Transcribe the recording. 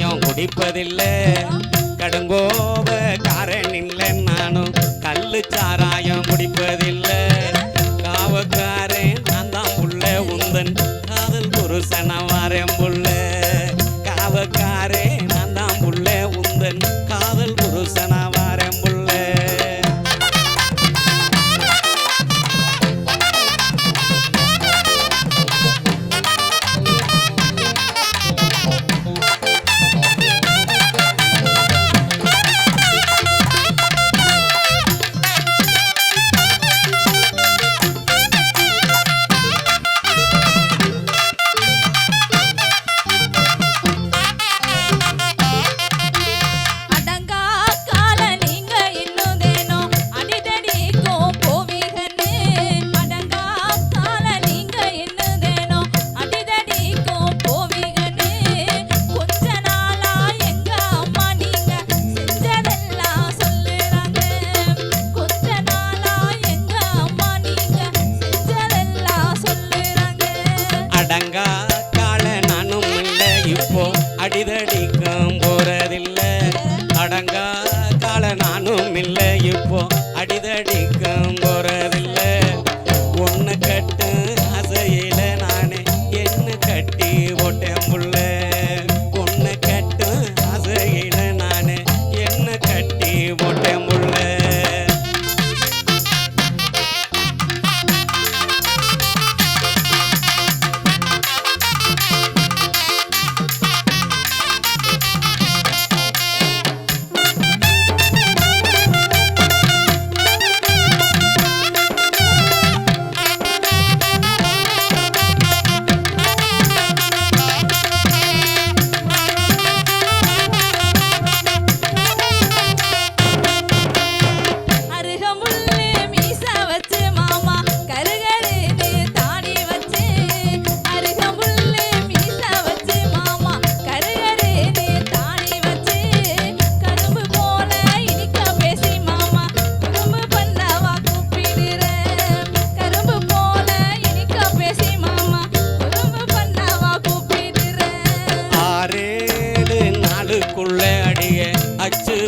சாராயம் குடிப்பதில்லை. கடுங்கோ like